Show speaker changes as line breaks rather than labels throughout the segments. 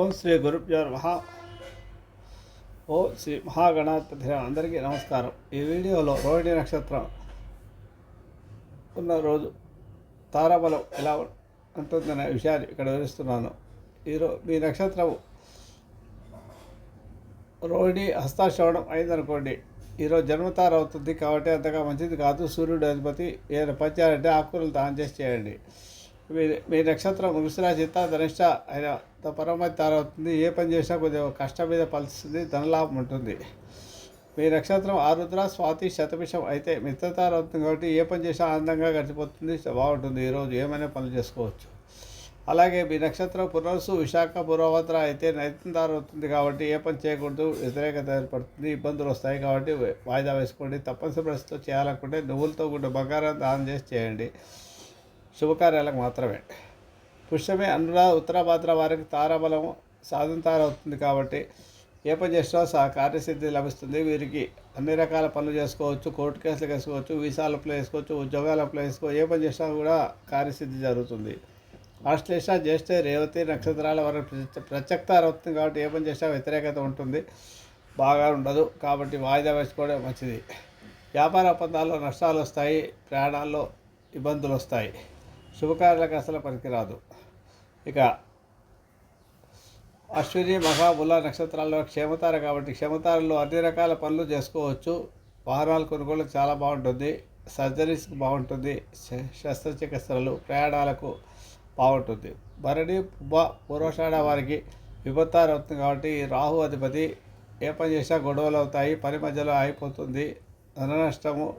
ఓం శ్రీ గురుభ్యో మహా ఓ శ్రీ మహాగణాధిపతి అందరికీ నమస్కారం. ఈ వీడియోలో రోహిణి నక్షత్రం ఉన్న రోజు తారాబలం ఎలా ఉంటుందనే విషయాన్ని ఇక్కడ వివరిస్తున్నాను. ఈరోజు మీ నక్షత్రం రోహిణి హస్తాశ్రవణం అయిందనుకోండి ఈరోజు జన్మతార అవుతుంది కాబట్టి అంతగా మంచిది కాదు. సూర్యుడు అధిపతి ఏదైనా పంచాలంటే ఆకుకూరలు దానం చేసి చేయండి. మీ మీ నక్షత్రం వృషిరా చిత్త ధనిష్ట అయిన పరమతి తారవుతుంది. ఏ పని చేసినా కొద్దిగా కష్టం మీద పలుస్తుంది ధనలాభం ఉంటుంది. మీ నక్షత్రం ఆరుద్ర స్వాతి శతభిషం అయితే మిత్రతార అవుతుంది కాబట్టి ఏ పని చేసినా ఆనందంగా గడిచిపోతుంది బాగుంటుంది. ఈరోజు ఏమైనా పనులు చేసుకోవచ్చు. అలాగే మీ నక్షత్రం పునరుసు విశాఖ పురోవత్ర అయితే నైతంతార అవుతుంది కాబట్టి ఏ పని చేయకూడదు వ్యతిరేకత ఏర్పడుతుంది ఇబ్బందులు వస్తాయి కాబట్టి వాయిదా వేసుకోండి. తప్పనిసరి పరిస్థితిలో చేయాలనుకుంటే నువ్వులతో కూడా బంగారం దానం చేసి చేయండి. శుభకార్యాలకు మాత్రమే. పుష్యమే అనురా ఉత్తరాభాద్ర వారికి తారాబలం సాధంతార అవుతుంది కాబట్టి ఏ పని చేసినా సా కార్యసిద్ధి లభిస్తుంది. వీరికి అన్ని రకాల పనులు చేసుకోవచ్చు కోర్టు కేసులు వేసుకోవచ్చు వీసాలు అప్లై చేసుకోవచ్చు ఉద్యోగాలు అప్లై చేసుకోవచ్చు ఏ పని చేసినా కూడా కార్యసిద్ధి జరుగుతుంది. ఆశ్లేష జ్యేష్ఠ రేవతి నక్షత్రాల వరకు ప్రత్యక్త అవుతుంది కాబట్టి ఏ పని చేసినా వ్యతిరేకత ఉంటుంది. బాగా ఉండదు కాబట్టి వాయిదా వేసుకోవడం మంచిది. వ్యాపార ఒప్పందాల్లో నష్టాలు వస్తాయి ప్రయాణాల్లో ఇబ్బందులు వస్తాయి. శుభకార్యాలకు అసలు పనికిరాదు. ఇక అశ్విని మహాబుల నక్షత్రాల్లో క్షేమతార కాబట్టి క్షేమతారలో అన్ని రకాల పనులు చేసుకోవచ్చు. వాహనాలు కొనుగోలు చాలా బాగుంటుంది. సర్జరీస్కి బాగుంటుంది. శ- శస్త్రచికిత్సలు ప్రయాణాలకు బాగుంటుంది. భరణి పుబ్బ పూర్వషాఢ వారికి విపత్తారు అవుతుంది కాబట్టి రాహు అధిపతి ఏ పని చేసినా గొడవలు అవుతాయి. పని మధ్యలో ఆగిపోతుంది. ధన నష్టము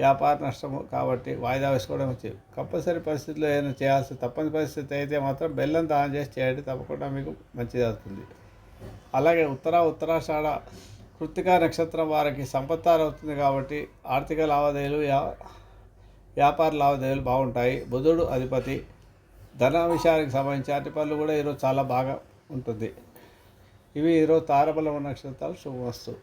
వ్యాపార నష్టము కాబట్టి వాయిదా వేసుకోవడం మంచిది కంపల్సరీ పరిస్థితుల్లో ఏదైనా చేయాల్సి తప్పని పరిస్థితి అయితే మాత్రం బెల్లం దానం చేసి చేయండి తప్పకుండా మీకు మంచిది అవుతుంది. అలాగే ఉత్తర ఉత్తరాషాఢ కృత్తికా నక్షత్రం వారికి సంపత్తారు అవుతుంది కాబట్టి ఆర్థిక లావాదేవీలు వ్యాపార లావాదేవీలు బాగుంటాయి. బుధుడు అధిపతి ధన విషయానికి సంబంధించి అరటి పనులు కూడా ఈరోజు చాలా బాగా ఉంటుంది. ఇవి ఈరోజు తారబలం నక్షత్రాలు శుభవస్తు